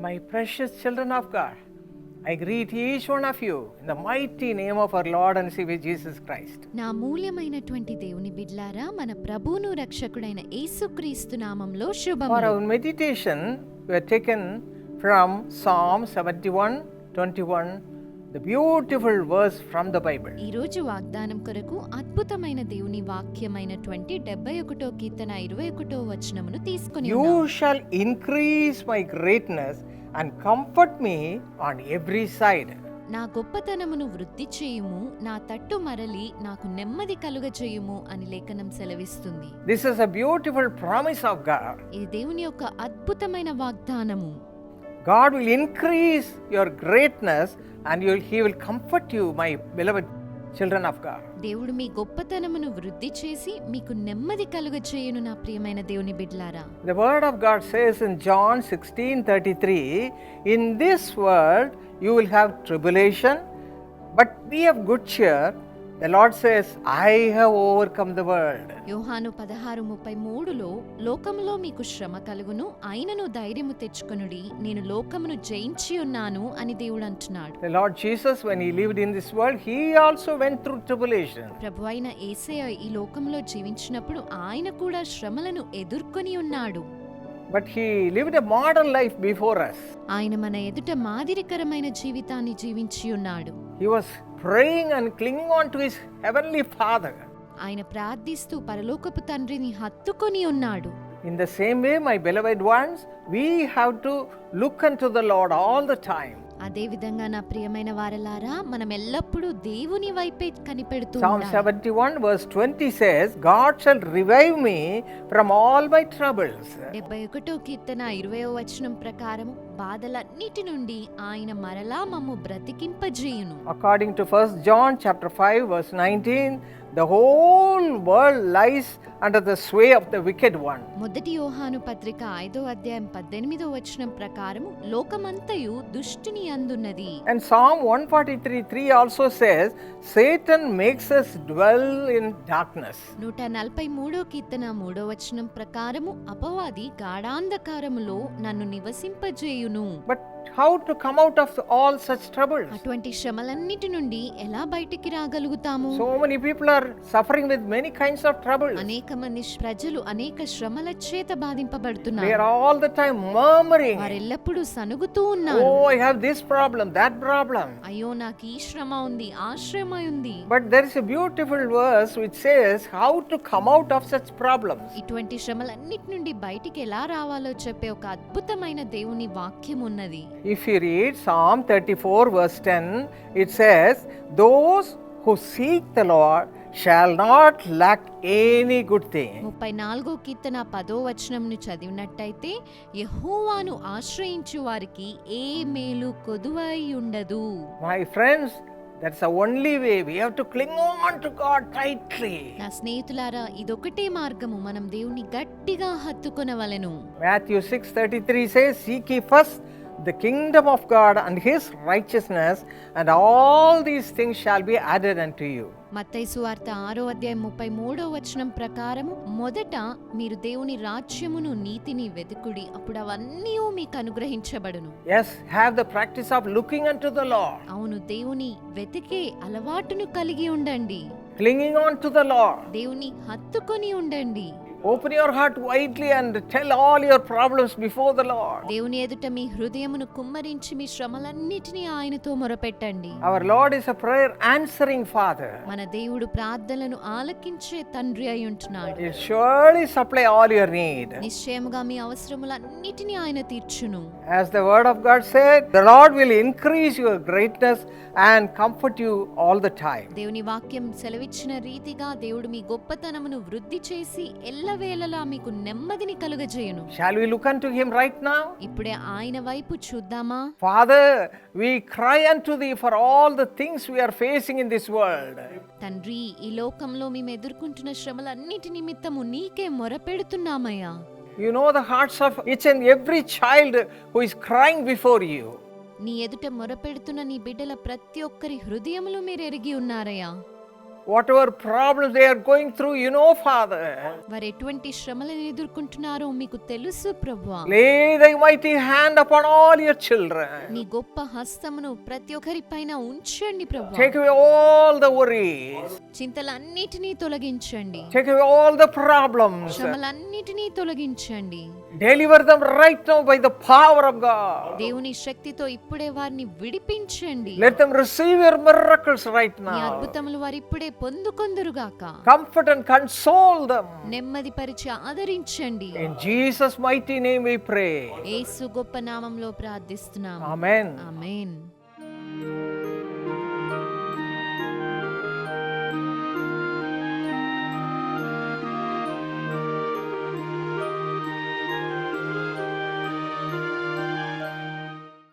My precious children of God, I greet each one of you in the mighty name of our Lord and Savior Jesus Christ. నా మూల్యమైనటువంటి దేవుని బిడ్లారా మన ప్రభువును రక్షకుడైన యేసుక్రీస్తు నామంలో For శుభములు our meditation, we are taken from Psalm 71 21, the beautiful verse from the Bible. ఈ రోజు వాగ్దానం కొరకు అద్భుతమైన దేవుని వాక్యమైనటువంటి డెబ్బై ఒకటో కీర్తన ఇరవై ఒకటో వచనమును తీసుకుని. You shall increase my greatness and comfort me on every side. నా గొప్పతనమును వృద్ధి చేయుము నా తట్టు మరలి నాకు నెమ్మది కలుగ చేయుము అని లేఖనం సెలవిస్తుంది This is a beautiful promise of God. ఇది దేవుని యొక్క అద్భుతమైన వాగ్దానము God will increase your greatness and you'll, He will comfort you, my beloved children of God. దేవుడు మీ గొప్పతనమును వృద్ధి చేసి మీకు నెమ్మది కలుగ చేయును నా ప్రియమైన దేవుని బిడ్లారా The Word of God says in John 16 33, In this world you will have tribulation, but be of good cheer. The Lord says, I have overcome the world. యోహాను పదహారు ముప్పై మూడులో లోకములో మీకు శ్రమ కలుగును అయినను ధైర్యము తెచ్చుకొనుడి నేను లోకమును జయించి ఉన్నాను అని దేవుడు అంటున్నాడు The Lord Jesus, when He lived in this world, He also went through tribulation. ప్రభు అయిన ఏసయ ఈ లోకంలో జీవించినప్పుడు ఆయన కూడా శ్రమలను ఎదుర్కొని ఉన్నాడు But He lived a modern life before us. ఆయన మన ఎదుట మాదిరికరమైన జీవితాన్ని జీవించి ఉన్నాడు He was praying and clinging on to His Heavenly Father. ఆయన ప్రార్థిస్తూ పరలోకపు తండ్రిని హత్తుకొని ఉన్నాడు In the same way, my beloved ones, we have to look unto the Lord all the time. అదే విధంగా నా ప్రియమైన వారలారా మనం ఎల్లప్పుడూ దేవుని వైపే కనిపెడుతూ Psalm ఉండాలి. 71, verse 20 says, God shall revive me from all my troubles. డెబ్బై ఒకటో కీర్తన ఇరవయో వచనం ప్రకారము బాధలన్నిటి నుండి ఆయన మరలా మమ్ము బ్రతికింపజేయును According to 1 John chapter 5, verse 19, the whole world lies under the sway of the wicked one. మొదటి యోహాను పత్రిక ఐదో అధ్యాయం పద్దెనిమిదో వచనం ప్రకారము లోకమంతయు దుష్టుని అందున్నది And Psalm 143 3 also says, Satan makes us dwell in darkness. నూట నలభై మూడో కీర్తన మూడో వచనం ప్రకారము అపవాది గాఢాంధకారములో నన్ను నివసింపజేయును But how to come out of all such troubles? అటువంటి శ్రమలన్నిటి నుండి ఎలా బయటికి రాగలుగుతాము So many people are suffering with many kinds of troubles. అనేక మంది ప్రజలు అనేక శ్రమల చేత They బాధింపబడుతున్నారు are all the time murmuring, వారెల్లప్పుడూ సనుగుతూ ఉన్నారు Oh, I have this problem, that problem. అయ్యో నాకు ఈ శ్రమ ఉంది ఆ శ్రమ ఉంది But there is a beautiful verse which says how to come out of such problems. ఇటువంటి శ్రమలన్నిటి నుండి బయటికి ఎలా రావాలో చెప్పే ఒక అద్భుతమైన దేవుని వాక్యం ఉన్నది if you read Psalm thirty four verse ten it says those who seek the Lord shall not lack any good thing ముప్పై నాలుగో కీర్తన పదో వచనంను చదివినట్టయితే యెహోవాను ఆశ్రయించు వారికి ఏ మేలు కొదువై ఉండదు. My friends that's only way we have to cling on to God tightly నా స్నేహితులారా ఇదొకటే మార్గము మనం దేవుని గట్టిగా హత్తుకొనవలెను. Matthew 6:33 says seek ye first the kingdom of God and his righteousness, and all these things shall be added unto you. మత్తయి సువార్త ఆరో అధ్యాయం ముప్పై మూడో వచనం ప్రకారము మొదట మీరు దేవుని రాజ్యమును నీతిని వెతుకుడి అప్పుడు అవన్నీ మీకు అనుగ్రహించబడును Yes, have the practice of looking unto the Lord, అవును దేవుని వెతికే అలవాటును కలిగి ఉండండి clinging on to the Lord. దేవుని హత్తుకొని ఉండండి Open your heart widely and tell all your problems before the Lord. దేవుని ఎదుట మీ హృదయమును కుమ్మరించి మీ శ్రమలన్నిటినీ ఆయనతో మొరపెట్టండి Our Lord is a prayer answering Father. మన దేవుడు ప్రార్థనలను ఆలకించే తండ్రి అయి ఉంటున్నాడు He'll surely supply all your need. నిశ్చయముగా మీ అవసరములన్నిటినీ ఆయన తీర్చును As the word of God said, the Lord will increase your greatness and comfort you all the time. దేవుని వాక్యం సెలవిచ్చిన రీతిగా దేవుడు మీ గొప్పతనమును వృద్ధి చేసి మీకు నెమ్మదిని కలుగజేయును. Shall we unto right now ఇప్పుడే ఆయన వైపు చూద్దామా? Father we cry unto for all things we world తండ్రి ఈ లోకంలో మేము ఎదుర్కొంటున్న శ్రమలన్నిటి నిమిత్తము నీకే మొరపెడుతున్నామయ్యా. Hearts of each and child who is crying before నీ ఎదుట మొరపెడుతున్న నీ బిడ్డల ప్రతి ఒక్కరి హృదయములు మీరు ఎరిగి ఉన్నారయ్యా. Whatever problems they are going through, you know, Father. వారు ఎటువంటి శ్రమలను ఎదుర్కొంటున్నారో మీకు తెలుసు ప్రభా Lay thy mighty hand upon all your children. నీ గొప్ప హస్తమును ప్రతి ఒక్కరి పైన ఉంచండి ప్రభా Take away all the worries. చింతలన్నిటినీ తొలగించండి Take away all the problems. శ్రమలన్నిటినీ తొలగించండి Deliver them right now by the power of God. దేవుని శక్తితో ఇప్పుడే వారిని విడిపించండి Let them receive your miracles right నీ now. అద్భుతములు వారు ఇప్పుడే పొందుకొందురుగాక Comfort and console them. నెమ్మది పరిచి ఆదరించండి In Jesus' mighty name we pray. యేసు గొప్ప నామంలో ప్రార్థిస్తున్నాము Amen. ఆమేన్